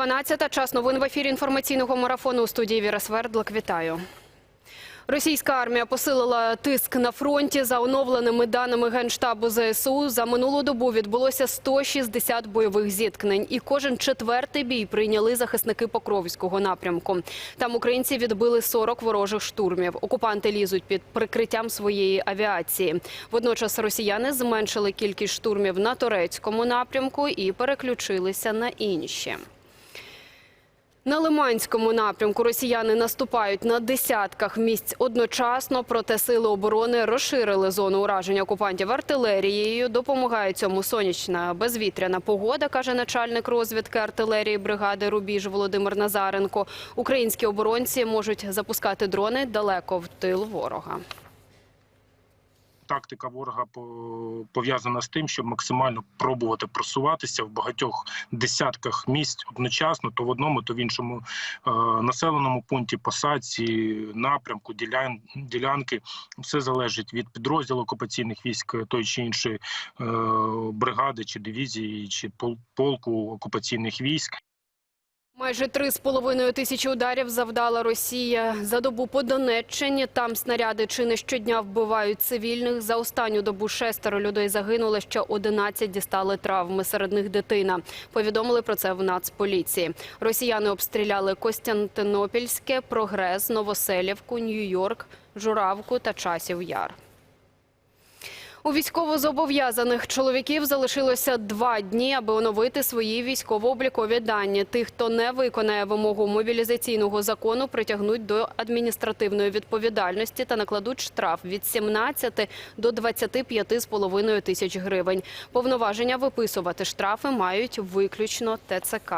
12. Час новин в ефірі інформаційного марафону у студії Віра Свердлик. Вітаю. Російська армія посилила тиск на фронті. За оновленими даними Генштабу ЗСУ, за минулу добу відбулося 160 бойових зіткнень. І кожен четвертий бій прийняли захисники Покровського напрямку. Там українці відбили 40 ворожих штурмів. Окупанти лізуть під прикриттям своєї авіації. Водночас росіяни зменшили кількість штурмів на турецькому напрямку і переключилися на інші. На Лиманському напрямку росіяни наступають на десятках місць одночасно, проте сили оборони розширили зону ураження окупантів артилерією. Допомагає цьому сонячна безвітряна погода, каже начальник розвідки артилерії бригади Рубіж Володимир Назаренко. Українські оборонці можуть запускати дрони далеко в тил ворога. Тактика ворога по- пов'язана з тим, щоб максимально пробувати просуватися в багатьох десятках місць одночасно, то в одному, то в іншому е, населеному пункті, посадці, напрямку, ділян, ділянки. Все залежить від підрозділу окупаційних військ той чи іншої е, бригади, чи дивізії, чи пол- полку окупаційних військ. Майже три з половиною тисячі ударів завдала Росія за добу по Донеччині. Там снаряди чи не щодня вбивають цивільних. За останню добу шестеро людей загинули, ще 11 дістали травми. Серед них дитина. Повідомили про це в Нацполіції. Росіяни обстріляли Костянтинопільське, Прогрес, Новоселівку, Нью-Йорк, Журавку та Часів Яр. У військовозобов'язаних чоловіків залишилося два дні, аби оновити свої військово-облікові дані. Тих, хто не виконає вимогу мобілізаційного закону, притягнуть до адміністративної відповідальності та накладуть штраф від 17 до 25,5 тисяч гривень. Повноваження виписувати штрафи мають виключно ТЦК.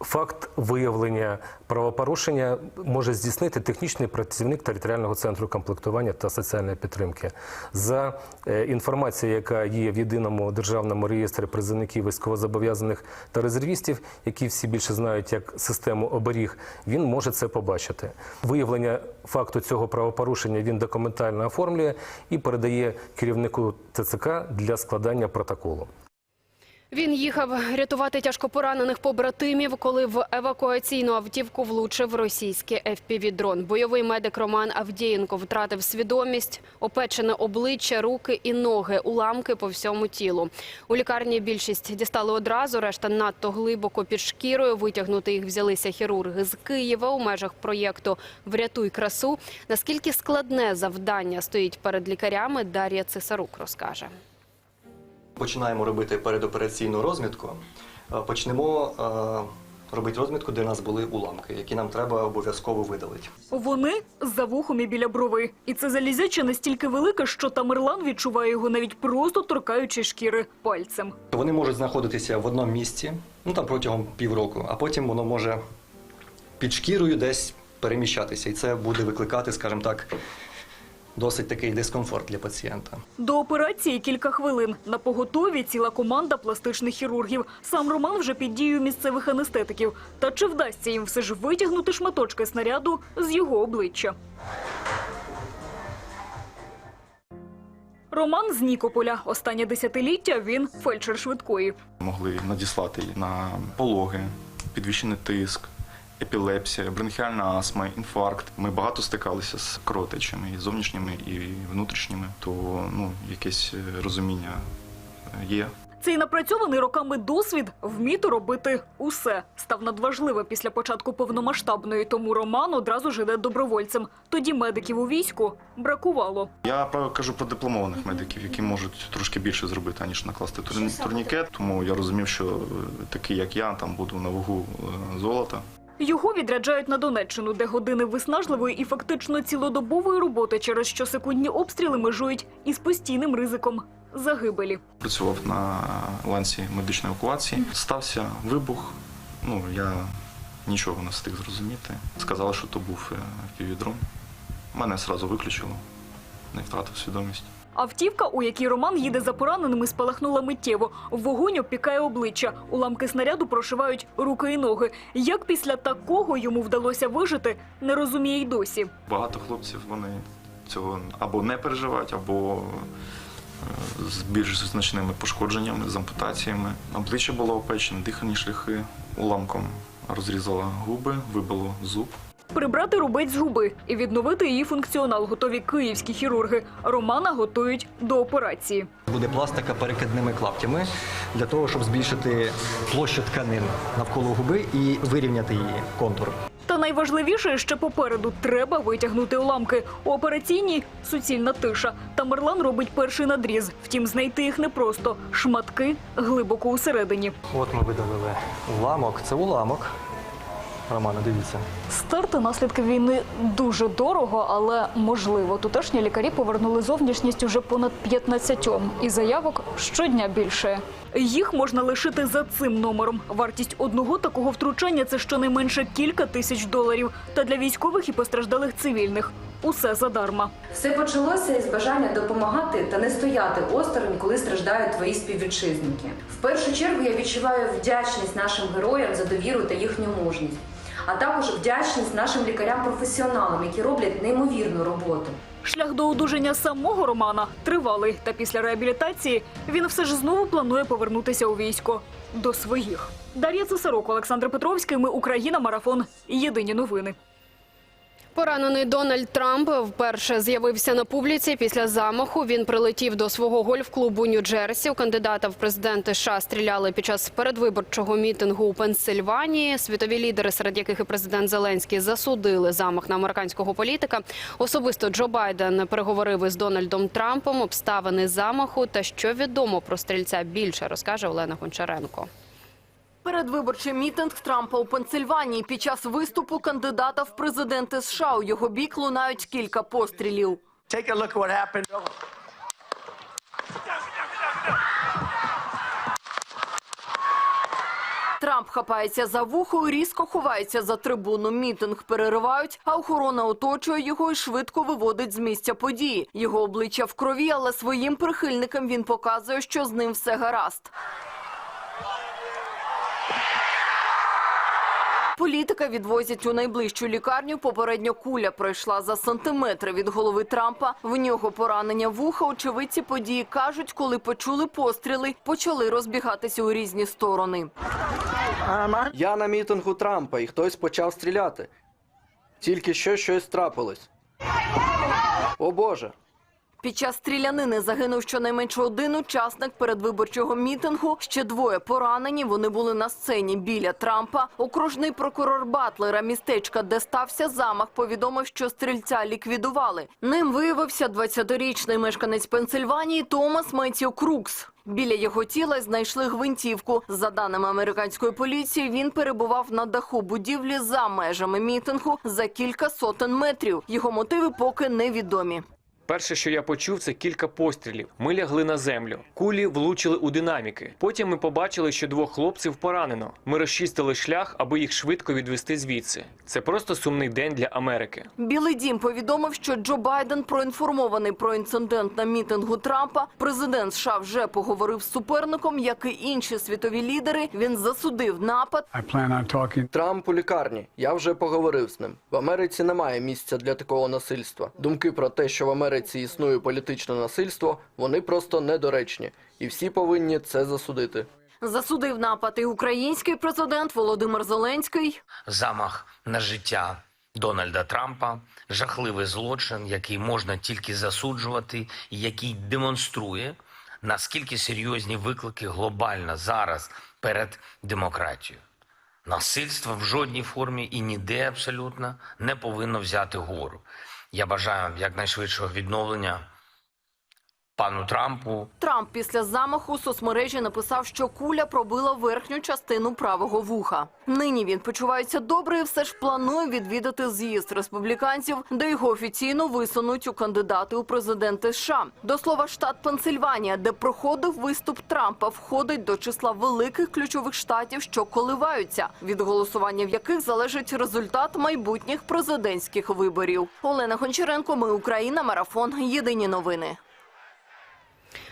Факт виявлення правопорушення може здійснити технічний працівник територіального центру комплектування та соціальної підтримки. За е, інформацією, яка є в єдиному державному реєстрі призовників військовозобов'язаних та резервістів, які всі більше знають як систему оберіг, він може це побачити. Виявлення факту цього правопорушення він документально оформлює і передає керівнику ТЦК для складання протоколу. Він їхав рятувати тяжкопоранених побратимів, коли в евакуаційну автівку влучив російський FPV-дрон. Бойовий медик Роман Авдієнко втратив свідомість, опечене обличчя, руки і ноги, уламки по всьому тілу. У лікарні більшість дістали одразу, решта надто глибоко під шкірою. Витягнути їх взялися хірурги з Києва у межах проєкту Врятуй красу. Наскільки складне завдання стоїть перед лікарями, Дар'я Цесарук розкаже. Починаємо робити передопераційну розмітку. Е, Почнемо е, робити розмітку, де у нас були уламки, які нам треба обов'язково видалити. Вони за вухом і біля брови. І це залізяче настільки велике, що Тамерлан відчуває його навіть просто торкаючи шкіри пальцем. Вони можуть знаходитися в одному місці, ну там протягом півроку, а потім воно може під шкірою десь переміщатися. І це буде викликати, скажімо так, досить такий дискомфорт для пацієнта. До операції кілька хвилин. На поготові ціла команда пластичних хірургів. Сам Роман вже під дією місцевих анестетиків. Та чи вдасться їм все ж витягнути шматочки снаряду з його обличчя? Роман з Нікополя. Останнє десятиліття він фельдшер швидкої. могли надіслати на пологи, підвищений тиск, епілепсія, бронхіальна астма, інфаркт. Ми багато стикалися з кровотечами і зовнішніми, і внутрішніми, то ну, якесь е, розуміння е, є. Цей напрацьований роками досвід вміти робити усе став надважливо після початку повномасштабної. Тому Роман одразу ж іде добровольцем. Тоді медиків у війську бракувало. Я про- кажу про дипломованих медиків, які можуть трошки більше зробити, аніж накласти турні- турнікет. Тому я розумів, що е, такий, як я, там буду на вагу золота. Його відряджають на Донеччину, де години виснажливої і фактично цілодобової роботи, через що секундні обстріли межують із постійним ризиком загибелі. Працював на ланці медичної евакуації. Стався вибух. Ну я нічого не встиг зрозуміти. Сказали, що то був півдрон. Мене одразу виключило, не втратив свідомість. Автівка, у якій Роман їде за пораненими, спалахнула миттєво. Вогонь обпікає обличчя. Уламки снаряду прошивають руки і ноги. Як після такого йому вдалося вижити, не розуміє й досі. Багато хлопців вони цього або не переживають, або з більш значними пошкодженнями, з ампутаціями. Обличчя було опечене, дихальні шляхи уламком розрізала губи, вибило зуб. Прибрати рубець з губи і відновити її функціонал готові київські хірурги. Романа готують до операції. Буде пластика перекидними клаптями для того, щоб збільшити площу тканин навколо губи і вирівняти її контур. Та найважливіше ще попереду треба витягнути уламки. У операційній суцільна тиша. Тамерлан робить перший надріз. Втім, знайти їх непросто. Шматки глибоко усередині. От ми видалили уламок. Це уламок. Романа, дивіться. Стерти наслідки війни дуже дорого, але можливо. Тутешні лікарі повернули зовнішність уже понад 15 і заявок щодня більше. Їх можна лишити за цим номером. Вартість одного такого втручання це щонайменше кілька тисяч доларів. Та для військових і постраждалих цивільних усе задарма. Все почалося із бажання допомагати та не стояти осторонь, коли страждають твої співвітчизники. В першу чергу я відчуваю вдячність нашим героям за довіру та їхню мужність, а також вдячність нашим лікарям-професіоналам, які роблять неймовірну роботу. Шлях до одужання самого Романа тривалий. Та після реабілітації він все ж знову планує повернутися у військо до своїх. Дар'я Цесарок, Олександр Петровський. Ми Україна. Марафон. Єдині новини. Поранений Дональд Трамп вперше з'явився на публіці після замаху. Він прилетів до свого гольф-клубу Нью-Джерсі. У кандидата в президенти США стріляли під час передвиборчого мітингу у Пенсильванії. Світові лідери, серед яких і президент Зеленський, засудили замах на американського політика. Особисто Джо Байден переговорив із Дональдом Трампом. Обставини замаху та що відомо про стрільця більше розкаже Олена Гончаренко. Передвиборчий мітинг Трампа у Пенсильванії під час виступу кандидата в президенти США у його бік лунають кілька пострілів. Take a look what happened. Трамп хапається за вухо і різко ховається за трибуну. Мітинг переривають, а охорона оточує його і швидко виводить з місця події. Його обличчя в крові, але своїм прихильникам він показує, що з ним все гаразд. Політика відвозять у найближчу лікарню. Попередньо куля пройшла за сантиметри від голови Трампа. В нього поранення вуха. Очевидці події кажуть, коли почули постріли, почали розбігатися у різні сторони. Я на мітингу Трампа і хтось почав стріляти. Тільки що щось трапилось. О Боже. Під час стрілянини загинув щонайменше один учасник передвиборчого мітингу. Ще двоє поранені. Вони були на сцені біля Трампа. Окружний прокурор Батлера містечка, де стався замах, повідомив, що стрільця ліквідували. Ним виявився 20-річний мешканець Пенсильванії Томас Меттью Крукс. Біля його тіла знайшли гвинтівку. За даними американської поліції, він перебував на даху будівлі за межами мітингу за кілька сотень метрів. Його мотиви поки невідомі. Перше, що я почув, це кілька пострілів. Ми лягли на землю. Кулі влучили у динаміки. Потім ми побачили, що двох хлопців поранено. Ми розчистили шлях, аби їх швидко відвести звідси. Це просто сумний день для Америки. Білий дім повідомив, що Джо Байден проінформований про інцидент на мітингу Трампа. Президент США вже поговорив з суперником, як і інші світові лідери. Він засудив напад. I plan on talking. Трамп у лікарні. Я вже поговорив з ним. В Америці немає місця для такого насильства. Думки про те, що в Америці існує політичне насильство, вони просто недоречні. І всі повинні це засудити. Засудив напад і український президент Володимир Зеленський. замах на життя Дональда Трампа, жахливий злочин, який можна тільки засуджувати, і який демонструє, наскільки серйозні виклики глобально зараз перед демократією. Насильство в жодній формі і ніде абсолютно не повинно взяти гору. Я бажаю якнайшвидшого відновлення пану Трампу, Трамп після замаху у соцмережі написав, що куля пробила верхню частину правого вуха. Нині він почувається добре і все ж планує відвідати з'їзд республіканців, де його офіційно висунуть у кандидати у президенти США. До слова, штат Пенсильванія, де проходив виступ Трампа, входить до числа великих ключових штатів, що коливаються, від голосування в яких залежить результат майбутніх президентських виборів. Олена Гончаренко, ми Україна, марафон. Єдині новини.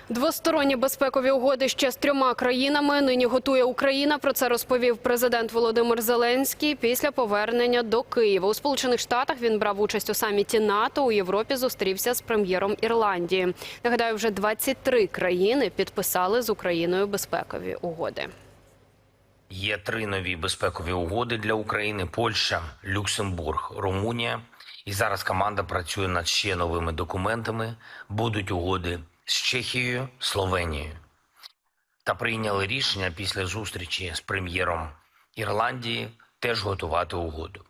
Двосторонні безпекові угоди ще з трьома країнами нині готує Україна. Про це розповів президент Володимир Зеленський після повернення до Києва. У Сполучених Штатах він брав участь у саміті НАТО. У Європі зустрівся з прем'єром Ірландії. Нагадаю, вже 23 країни підписали з Україною безпекові угоди. Є три нові безпекові угоди для України: Польща, Люксембург, Румунія. І зараз команда працює над ще новими документами. Будуть угоди з Чехією, Словенією. Та прийняли рішення після зустрічі з прем'єром Ірландії теж готувати угоду.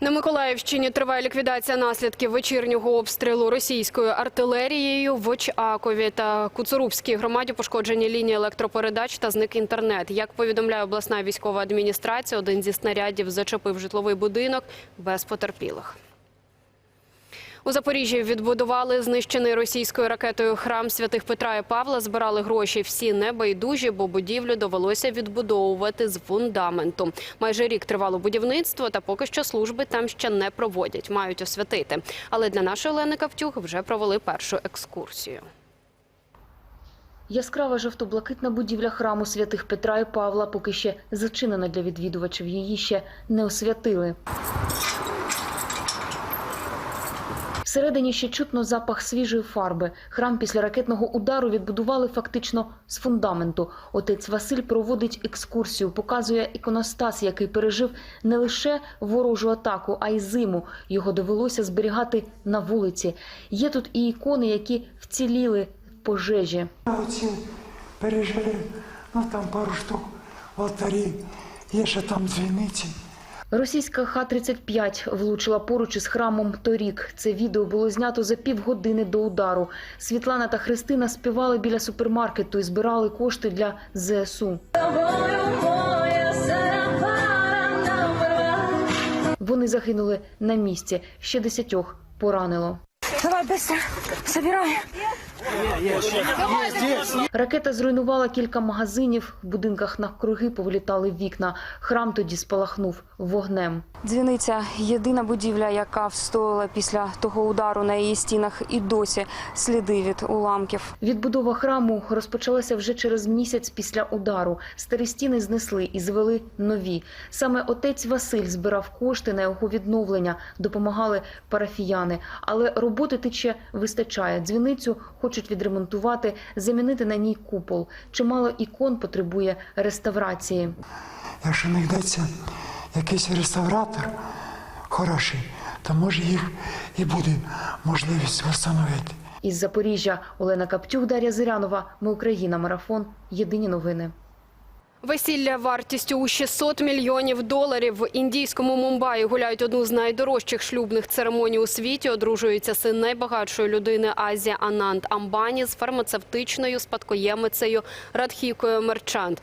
На Миколаївщині триває ліквідація наслідків вечірнього обстрілу російською артилерією в Очакові та Куцурубській громаді пошкоджені лінії електропередач та зник інтернет. Як повідомляє обласна військова адміністрація, один зі снарядів зачепив житловий будинок без потерпілих. У Запоріжжі відбудували знищений російською ракетою храм святих Петра і Павла. Збирали гроші всі небайдужі, бо будівлю довелося відбудовувати з фундаменту. Майже рік тривало будівництво, та поки що служби там ще не проводять. Мають освятити. Але для нашої Олени Кавтюх вже провели першу екскурсію. Яскрава жовто-блакитна будівля храму святих Петра і Павла поки ще зачинена для відвідувачів. Її ще не освятили. Всередині ще чутно запах свіжої фарби. Храм після ракетного удару відбудували фактично з фундаменту. Отець Василь проводить екскурсію, показує іконостас, який пережив не лише ворожу атаку, а й зиму. Його довелося зберігати на вулиці. Є тут і ікони, які вціліли в пожежі. Оці пережили, ну там пару штук в алтарі, є ще там дзвіниці. Російська Х-35 влучила поруч із храмом торік. Це відео було знято за півгодини до удару. Світлана та Христина співали біля супермаркету і збирали кошти для ЗСУ. Вони загинули на місці. Ще десятьох поранило. Давай, быстро, собирай. Ракета зруйнувала кілька магазинів. В будинках навкруги повилітали вікна. Храм тоді спалахнув вогнем. Дзвіниця єдина будівля, яка встояла після того удару на її стінах, і досі сліди від уламків. Відбудова храму розпочалася вже через місяць після удару. Старі стіни знесли і звели нові. Саме отець Василь збирав кошти на його відновлення, допомагали парафіяни. Але роботи тече вистачає. Дзвіницю хочуть відремонтувати, замінити на ній купол. Чимало ікон потребує реставрації. Якщо знайдеться якийсь реставратор хороший, то може їх і буде можливість встановити. Із Запоріжжя Олена Каптюк, Дар'я Зирянова. Ми Україна. Марафон. Єдині новини. Весілля вартістю у 600 мільйонів доларів в індійському Мумбаї гуляють одну з найдорожчих шлюбних церемоній у світі. Одружується син найбагатшої людини Азія Ананд Амбані з фармацевтичною спадкоємицею Радхікою Мерчант.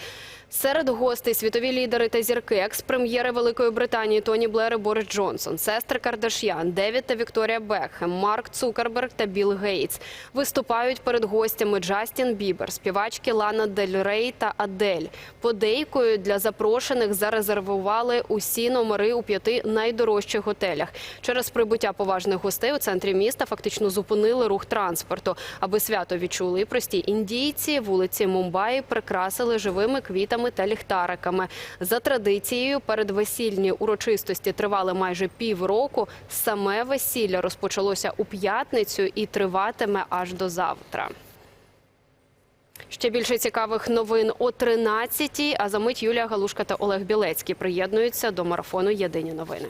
Серед гостей світові лідери та зірки, екс-прем'єри Великої Британії Тоні Блер і Борис Джонсон, сестри Кардаш'ян, Девід та Вікторія Бекхем, Марк Цукерберг та Білл Гейтс. Виступають перед гостями Джастін Бібер, співачки Лана Дель Рей та Адель. Подейкою для запрошених зарезервували усі номери у п'яти найдорожчих готелях. Через прибуття поважних гостей у центрі міста фактично зупинили рух транспорту. Аби свято відчули прості індійці, вулиці Мумбаї прикрасили живими квітами та ліхтариками. За традицією, передвесільні урочистості тривали майже півроку. Саме весілля розпочалося у п'ятницю і триватиме аж до завтра. Ще більше цікавих новин о 13-й, а за мить Юлія Галушка та Олег Білецький приєднуються до марафону Єдині новини.